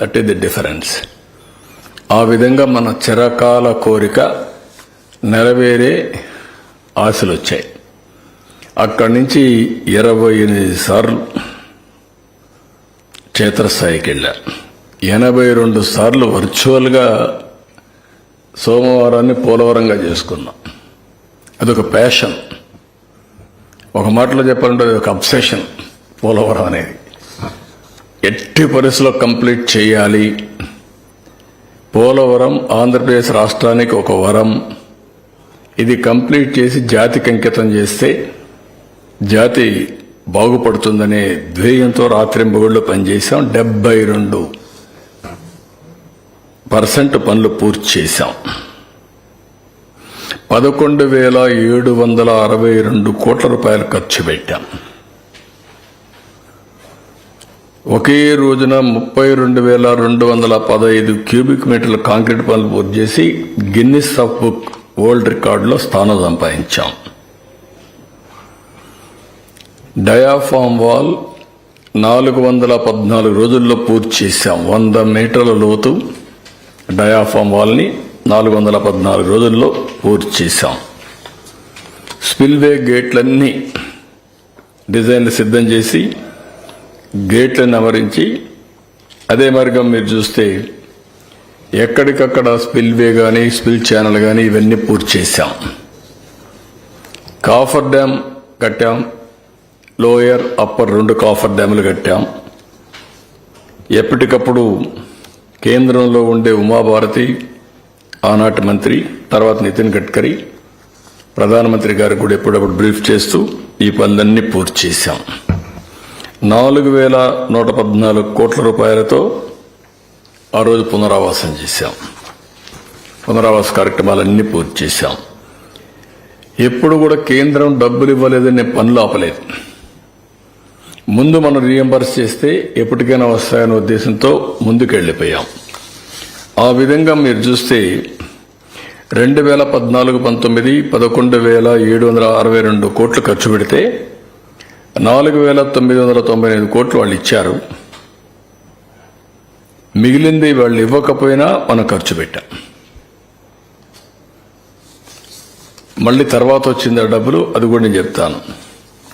That is the difference ఆ విధంగా మన చిరకాల కోరిక నెరవేరే ఆశలు వచ్చాయి. అక్కడి నుంచి ఇరవై ఎనిమిది సార్లు క్షేత్రస్థాయికి వెళ్ళా. ఎనభై రెండు సార్లు వర్చువల్గా సోమవారాన్ని పోలవరంగా చేసుకున్నాం. అదొక ప్యాషన్ ఒక మాటలో చెప్పాలంటే అది ఒక అబ్సెషన్ పోలవరం అనేది. ఎట్టి పరిస్థితుల్లో కంప్లీట్ చేయాలి. పోలవరం ఆంధ్రప్రదేశ్ రాష్ట్రానికి ఒక వరం. ఇది కంప్లీట్ చేసి జాతికి అంకితం చేస్తే జాతి బాగుపడుతుందనే ధ్యేయంతో రాత్రింబగుళ్ళు పనిచేశాం. డెబ్బై రెండు పర్సెంట్ పనులు పూర్తి చేశాం. పదకొండు వేల ఏడు వందల అరవై రెండు కోట్ల రూపాయలు ఖర్చు పెట్టాం. ఒకే రోజున ముప్పై రెండు వేల రెండు వందల పదహైదు క్యూబిక్ మీటర్ల కాంక్రీట్ పనులు పూర్తి చేసి గిన్నిస్ ఆఫ్ బుక్ వరల్డ్ రికార్డులో స్థానం సంపాదించాం. డయాఫామ్ వాల్ నాలుగు వందల పద్నాలుగు రోజుల్లో పూర్తి చేశాం. వంద మీటర్ల లోతు డయాఫామ్ వాల్ని నాలుగు వందల పద్నాలుగు రోజుల్లో పూర్తి చేశాం. స్పిల్వే గేట్లన్నీ డిజైన్లు సిద్ధం చేసి గేట్లను అమరించి అదే మార్గం మీరు చూస్తే ఎక్కడికక్కడ స్పిల్వే కానీ స్పిల్ ఛానల్ కానీ ఇవన్నీ పూర్తి చేశాం. కాఫర్ డ్యామ్ కట్టాం. లోయర్ అప్పర్ రెండు కాఫర్ డ్యాములు కట్టాం. ఎప్పటికప్పుడు కేంద్రంలో ఉండే ఉమాభారతి ఆనాటి మంత్రి తర్వాత నితిన్ గడ్కరీ ప్రధానమంత్రి గారు కూడా ఎప్పుడప్పుడు బ్రీఫ్ చేస్తూ ఈ పనులన్నీ పూర్తి చేశాం. నాలుగు వేల నూట పద్నాలుగు కోట్ల రూపాయలతో ఆ రోజు పునరావాసం చేశాం. పునరావాస కార్యక్రమాలన్నీ పూర్తి చేశాం. ఎప్పుడు కూడా కేంద్రం డబ్బులు ఇవ్వలేదని పనులు ఆపలేదు ముందు మనం రీఎంబర్స్ చేస్తే ఎప్పటికైనా వస్తాయనే ఉద్దేశంతో ముందుకెళ్ళిపోయాం. ఆ విధంగా మీరు చూస్తే రెండు వేల పద్నాలుగు పంతొమ్మిది పదకొండు వేల ఏడు వందల అరవై రెండు కోట్లు ఖర్చు పెడితే నాలుగు వేల తొమ్మిది వందల తొంభై ఎనిమిది కోట్లు వాళ్ళు ఇచ్చారు. మిగిలింది వాళ్ళు ఇవ్వకపోయినా మనం ఖర్చు పెట్టాం. మళ్ళీ తర్వాత వచ్చింది ఆ డబ్బులు అది కూడా నేను చెప్తాను.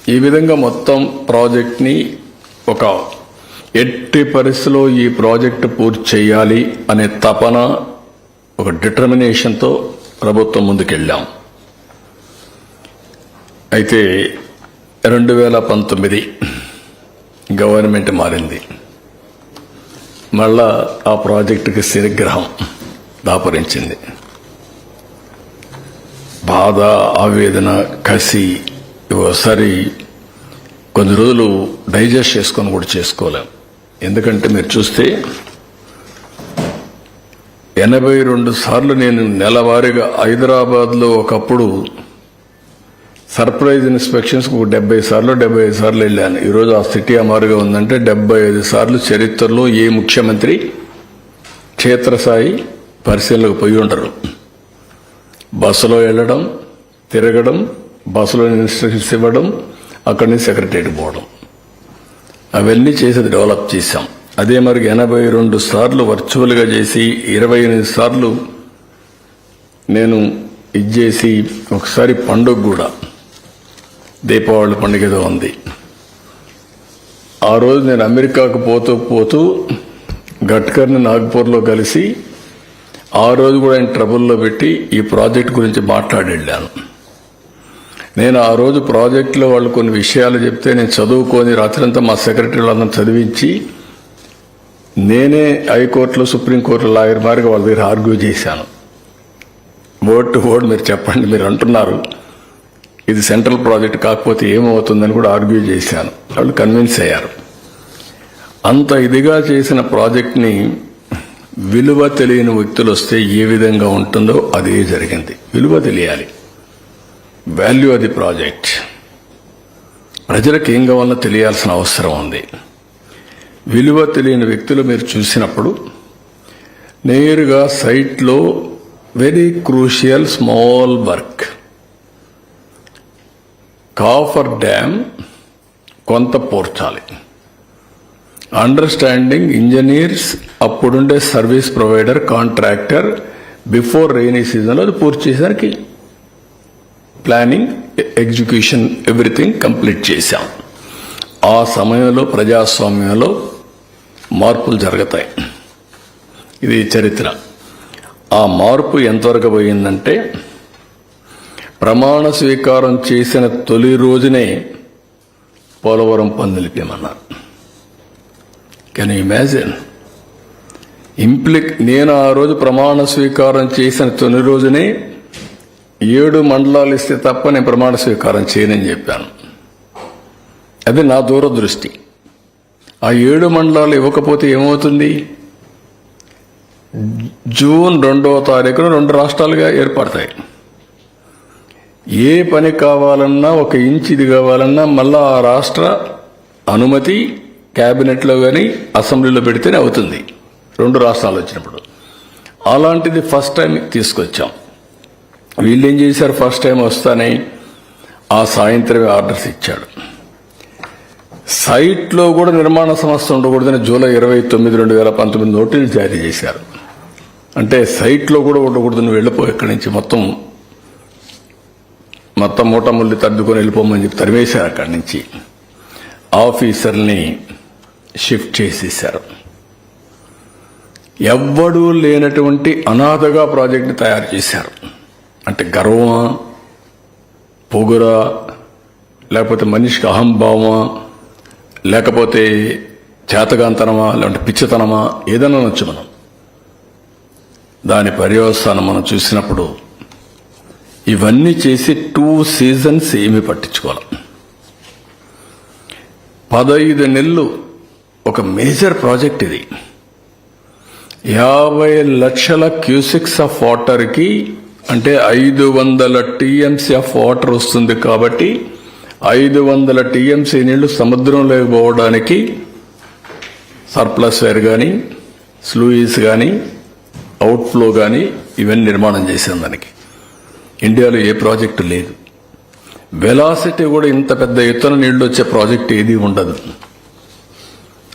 ఈ విధంగా మొత్తం ప్రాజెక్ట్ని ఒక ఎట్టి పరిస్థితిలో ఈ ప్రాజెక్టు పూర్తి చేయాలి అనే తపన ఒక డిటర్మినేషన్తో ప్రభుత్వం ముందుకెళ్ళాం. అయితే రెండు వేల పంతొమ్మిది గవర్నమెంట్ మారింది. మళ్ళా ఆ ప్రాజెక్టుకి శనిగ్రహం దాపరించింది. బాధ ఆవేదన కసి ఒకసారి కొన్ని రోజులు డైజెస్ట్ చేసుకొని కూడా చేసుకోలేం. ఎందుకంటే మీరు చూస్తే ఎనభై రెండు సార్లు నేను నెలవారీగా హైదరాబాద్లో ఒకప్పుడు సర్ప్రైజ్ ఇన్స్పెక్షన్స్కి ఒక డెబ్బై సార్లు డెబ్బై ఐదు సార్లు వెళ్ళాను ఈరోజు ఆ సిటీ అమారుగా ఉందంటే డెబ్బై ఐదు సార్లు చరిత్రలో ఏ ముఖ్యమంత్రి క్షేత్రస్థాయి పరిశీలనకు పోయి ఉండరు బస్సులో వెళ్ళడం తిరగడం బస్సులో ఇన్స్ట్రక్షన్స్ ఇవ్వడం అక్కడి నుంచి సెక్రటరీ పోవడం. అవన్నీ చేసి డెవలప్ చేశాం. అదే మరి ఎనభై రెండు సార్లు వర్చువల్గా చేసి ఇరవై ఎనిమిది సార్లు నేను ఇది చేసి ఒకసారి పండుగ కూడా దీపావళి పండుగ ఏదో ఉంది. ఆ రోజు నేను అమెరికాకు పోతూ పోతూ గట్కర్ని నాగ్పూర్లో కలిసి ఆ రోజు కూడా ఆయన ట్రబుల్లో పెట్టి ఈ ప్రాజెక్ట్ గురించి మాట్లాడి వెళ్ళాను నేను ఆ రోజు ప్రాజెక్టులో వాళ్ళు కొన్ని విషయాలు చెప్తే నేను చదువుకొని రాత్రంతా మా సెక్రటరీ అందరం చదివించి నేనే హైకోర్టులో సుప్రీంకోర్టులో లాయర్ మారిగా వాళ్ళ దగ్గర ఆర్గ్యూ చేశాను. వర్డ్ టు వర్డ్ మీరు చెప్పండి మీరు అంటున్నారు. ఇది సెంట్రల్ ప్రాజెక్ట్ కాకపోతే ఏమవుతుందని కూడా ఆర్గ్యూ చేశాను. వాళ్ళు కన్విన్స్ అయ్యారు. అంత ఇదిగా చేసిన ప్రాజెక్ట్ని విలువ తెలియని వ్యక్తులు వస్తే ఏ విధంగా ఉంటుందో అదే జరిగింది. విలువ తెలియాలి. వాల్యూ అది ప్రాజెక్ట్. ప్రజలకు ఏం కావాలో తెలియాల్సిన అవసరం ఉంది. విలువ తెలియని వ్యక్తులు మీరు చూసినప్పుడు నేరుగా సైట్లో very crucial small work coffer dam కొంత పోర్చాలి. Understanding engineers అప్పుడుండే service provider contractor before rainy సీజన్లో అది పూర్తి చేసేసరికి ప్లానింగ్ ఎగ్జిక్యూషన్ ఎవ్రీథింగ్ కంప్లీట్ చేశాం. ఆ సమయంలో ప్రజాస్వామ్యంలో మార్పులు జరుగుతాయి. ఇది చరిత్ర. ఆ మార్పు ఎంతవరకు పోయిందంటే ప్రమాణ స్వీకారం చేసిన తొలి రోజునే పోలవరం పందిలిపేమన్నారు కెన్ ఇమాజిన్ ఇంప్లిక్ నేను ఆ రోజు ప్రమాణ స్వీకారం చేసిన తొలి రోజునే ఏడు మండలాలు ఇస్తే తప్ప నేను ప్రమాణ స్వీకారం చేయనని చెప్పాను. అది నా దూరదృష్టి. ఆ ఏడు మండలాలు ఇవ్వకపోతే ఏమవుతుంది? జూన్ రెండవ తారీఖున రెండు రాష్ట్రాలుగా ఏర్పడతాయి. ఏ పని కావాలన్నా ఒక ఇంచ్ ఇది కావాలన్నా మళ్ళా ఆ రాష్ట్ర అనుమతి క్యాబినెట్లో కానీ అసెంబ్లీలో పెడితేనే అవుతుంది. రెండు రాష్ట్రాలు వచ్చినప్పుడు. అలాంటిది ఫస్ట్ టైం తీసుకొచ్చాం. వీళ్ళు ఏం చేశారు? ఫస్ట్ టైం వస్తానే ఆ సాయంత్రమే ఆర్డర్స్ ఇచ్చాడు. సైట్లో కూడా నిర్మాణ సంస్థ ఉండకూడదని జూలై ఇరవై తొమ్మిది రెండు వేల పంతొమ్మిది నోటీసులు జారీ చేశారు. అంటే సైట్లో కూడా ఉండకూడదని వెళ్ళిపో ఇక్కడి నుంచి మొత్తం మొత్తం మూటముల్లి తద్దుకొని వెళ్ళిపోమని చెప్పి తరివేశారు అక్కడి నుంచి. ఆఫీసర్ని షిఫ్ట్ చేసేశారు. ఎవ్వడూ లేనటువంటి అనాథగా ప్రాజెక్ట్ని తయారు చేశారు. అంటే గర్వమా? పొగురా? లేకపోతే మనిషికి అహంభావమా? లేకపోతే చేతగాంతనమా? లేదంటే పిచ్చితనమా? ఏదైనా అనొచ్చు మనం. దాని పర్యవస్థానం మనం చూసినప్పుడు ఇవన్నీ చేసి టూ సీజన్స్ ఏమి పట్టించుకోవాలి. పదహైదు నెలలు ఒక మేజర్ ప్రాజెక్ట్ ఇది. యాభై లక్షల క్యూసిక్స్ ఆఫ్ వాటర్కి అంటే ఐదు వందల టీఎంసీ ఆఫ్ వాటర్ వస్తుంది కాబట్టి ఐదు వందల టీఎంసీ నీళ్ళు సముద్రంలోకి పోవడానికి సర్ప్లస్ వేర్ కానీ స్లూయిస్ కానీ అవుట్ఫ్లో కానీ ఇవన్నీ నిర్మాణం చేసాం దానికి. ఇండియాలో ఏ ప్రాజెక్టు లేదు. వెలాసిటీ కూడా ఇంత పెద్ద ఎత్తున నీళ్ళు వచ్చే ప్రాజెక్ట్ ఏది ఉండదు.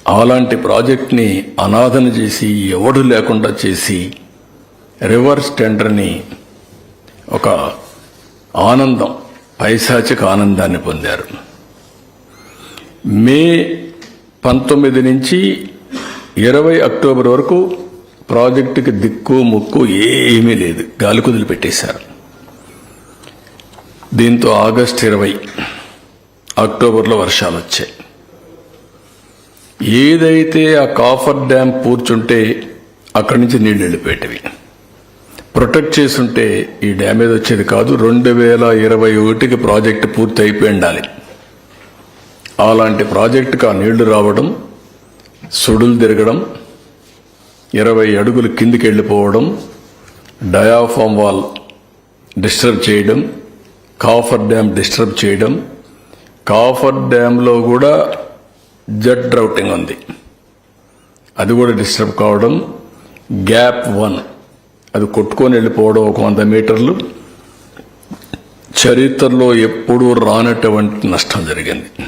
అలాంటి ప్రాజెక్ట్ని అనాథన చేసి ఎవడు లేకుండా చేసి రివర్స్ టెండర్ని ఒక ఆనందం పైశాచిక ఆనందాన్ని పొందారు. మే పంతొమ్మిది నుంచి ఇరవై అక్టోబర్ వరకు ప్రాజెక్టుకి దిక్కు ముక్కు ఏమీ లేదు. గాలి కుదిలి పెట్టేశారు. దీంతో ఆగస్ట్ ఇరవై అక్టోబర్లో వర్షాలు వచ్చాయి. ఏదైతే ఆ కాఫర్ డ్యామ్ పూర్చుంటే అక్కడి నుంచి నీళ్ళు వెళ్ళిపోయేటివి. ప్రొటెక్ట్ చేసుంటే ఈ డ్యామేజ్ వచ్చేది కాదు రెండు వేల ఇరవై ఒకటికి ప్రాజెక్టు పూర్తి అయిపోయి ఉండాలి. అలాంటి ప్రాజెక్టుకు ఆ నీళ్ళు రావడం సుడులు తిరగడం ఇరవై అడుగులు కిందికి వెళ్ళిపోవడం డయాఫామ్ వాల్ డిస్టర్బ్ చేయడం కాఫర్ డ్యామ్ డిస్టర్బ్ చేయడం కాఫర్ డ్యామ్లో కూడా జెట్ డ్రౌటింగ్ ఉంది. అది కూడా డిస్టర్బ్ కావడం గ్యాప్ వన్. అది కొట్టుకొని వెళ్ళిపోవడం ఒక వంద మీటర్లు. చరిత్రలో ఎప్పుడూ రానటువంటి నష్టం జరిగింది.